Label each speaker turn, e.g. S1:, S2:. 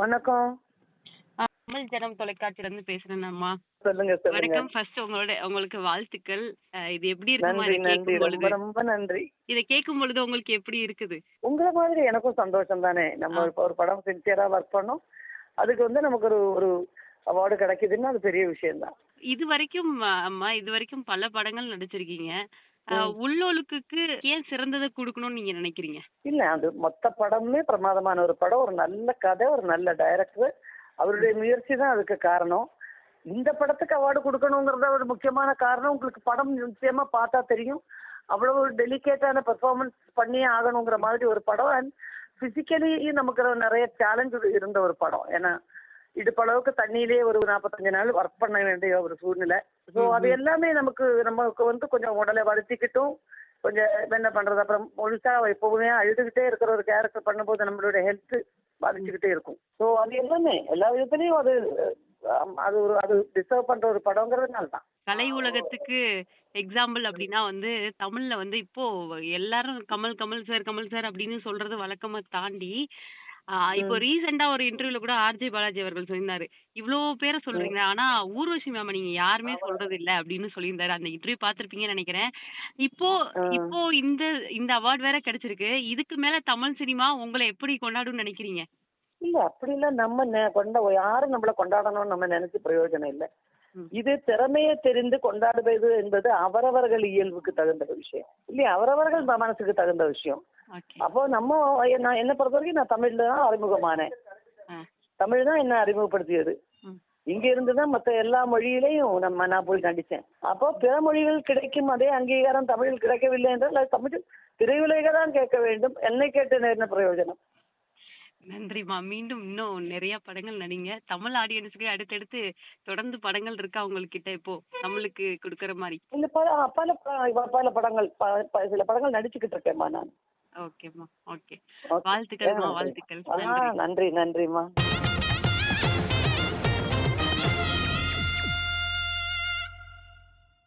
S1: வணக்கம்.
S2: தமிழ் ஜனம் தொலைக்காட்சியில இருந்து பேசுறேன்மா
S1: சொல்லுங்க
S2: வணக்கம். ஃபர்ஸ்ட் உங்களோட உங்களுக்கு வாழ்த்துக்கள். இது எப்படி
S1: நன்றி
S2: கேட்கும்
S1: ரொம்ப நன்றி.
S2: இதை கேட்கும் பொழுது உங்களுக்கு எப்படி இருக்குது?
S1: உங்களை மாதிரி எனக்கும் சந்தோஷம் தானே. நம்ம ஒரு படம் சின்சியரா ஒர்க் பண்ணோம். அதுக்கு வந்து நமக்கு ஒரு ஒரு அவார்டு கிடைக்குதுன்னா அது பெரிய விஷயம் தான்
S2: இது வரைக்கும் அம்மா இது வரைக்கும் பல படங்கள் நடிச்சிருக்கீங்க. உள்ளொழுக்குக்கு ஏன் சிறந்ததை கொடுக்கணும்னு நீங்க நினைக்கிறீங்க?
S1: இல்ல அது மொத்த படமுமே பிரமாதமான ஒரு படம். ஒரு நல்ல கதை ஒரு நல்ல டைரக்டர் அவருடைய முயற்சி தான் அதுக்கு காரணம். இந்த படத்துக்கு அவார்டு கொடுக்கணுங்கிறத ஒரு முக்கியமான காரணம். உங்களுக்கு படம் நிச்சயமா பார்த்தா தெரியும். அவ்வளவு டெலிகேட்டான பெர்ஃபார்மன்ஸ் பண்ணியே ஆகணுங்கிற மாதிரி ஒரு படம். அண்ட் பிசிக்கலி நமக்கு நிறைய சேலஞ்ச் இருந்த ஒரு படம். ஏன்னா இடுப்பளவுக்கு தண்ணியிலே ஒரு நாற்பத்தஞ்சு நாள் ஒர்க் பண்ண வேண்டிய ஒரு சூழ்நிலை. ஸோ அது எல்லாமே நமக்கு நமக்கு வந்து கொஞ்சம் உடலை வளர்த்திக்கிட்டும் கொஞ்சம் என்ன பண்றது? அப்புறம் முழுசா எப்பவுமே அழுதுகிட்டே இருக்கிற ஒரு கேரக்டர் பண்ணும்போது நம்மளுடைய ஹெல்த் பாதிச்சுக்கிட்டே இருக்கும். ஸோ அது எல்லாமே எல்லா விதத்துலயும் அது அது ஒரு அது டிசர்வ் பண்ற ஒரு படங்கிறதுனால தான்.
S2: கலை உலகத்துக்கு எக்ஸாம்பிள் அப்படின்னா வந்து தமிழ்ல வந்து இப்போ எல்லாரும் கமல் கமல் சார் கமல் சார் அப்படின்னு சொல்றது வழக்கமா தாண்டி ஆஹ் இப்போ ரீசெண்டா ஒரு இன்டர்வியூல கூட ஆர்ஜே பாலாஜி அவர்கள் சொல்லியிருந்தாரு. இவ்ளோ பேரை சொல்றீங்க ஆனா ஊர்வசி மேம் நீங்க யாருமே சொல்றது இல்ல அப்படின்னு சொல்லியிருந்தாரு. அந்த இன்டர்வியூ பார்த்திருப்பீங்கன்னு நினைக்கிறேன். இப்போ இப்போ இந்த இந்த அவார்ட் வேற கிடைச்சிருக்கு. இதுக்கு மேல தமிழ் சினிமா உங்களை எப்படி கொண்டாடும்னு நினைக்கிறீங்க?
S1: இல்ல அப்படிலாம் நம்ம நெ- கொண்ட யாரும் நம்மள கொண்டாடணும்னு நம்ம நினைச்சு பிரயோஜனம் இல்லை.
S2: ம்.
S1: இது திறமையை தெரிந்து கொண்டாடுவது என்பது அவரவர்கள் இயல்புக்கு தகுந்த விஷயம். இல்லையா? அவரவர்கள் ம- மனசுக்கு தகுந்த விஷயம். அப்போ நம்ம நான் என்ன பொறுத்த வரைக்கும் நான் தமிழ்ல தான் அறிமுகமானேன். தமிழ் தான் என்ன அறிமுகப்படுத்தியது. இங்க இருந்து தான் மற்ற எல்லா மொழியிலையும் நம்ம நான் போய் நடிச்சேன் அப்போ பிற மொழிகள் கிடைக்கும் அதே அங்கீகாரம் தமிழில் கிடைக்கவில்லை என்றால் தமிழ் திரையுலக தான் கேட்க வேண்டும். என்னை கேட்டு என்ன பிரயோஜனம்?
S2: நன்றிம்மா மீண்டும் இன்னும் நிறைய படங்கள் நடிங்க. தமிழ் ஆடியன்ஸுக்கு அடுத்தடுத்து தொடர்ந்து படங்கள் இருக்கா உங்ககிட்ட இப்போ? தமிழுக்கு கொடுக்கற மாதிரி.
S1: இந்த பல பல பல படங்கள் சில படங்கள் நடிச்சுக்கிட்டு இருக்கேன்மா நான்.
S2: ஓகேம்மா ஓகே. வாழ்த்துக்கள்மா வாழ்த்துக்கள்
S1: ஆ, நன்றி நன்றிம்மா.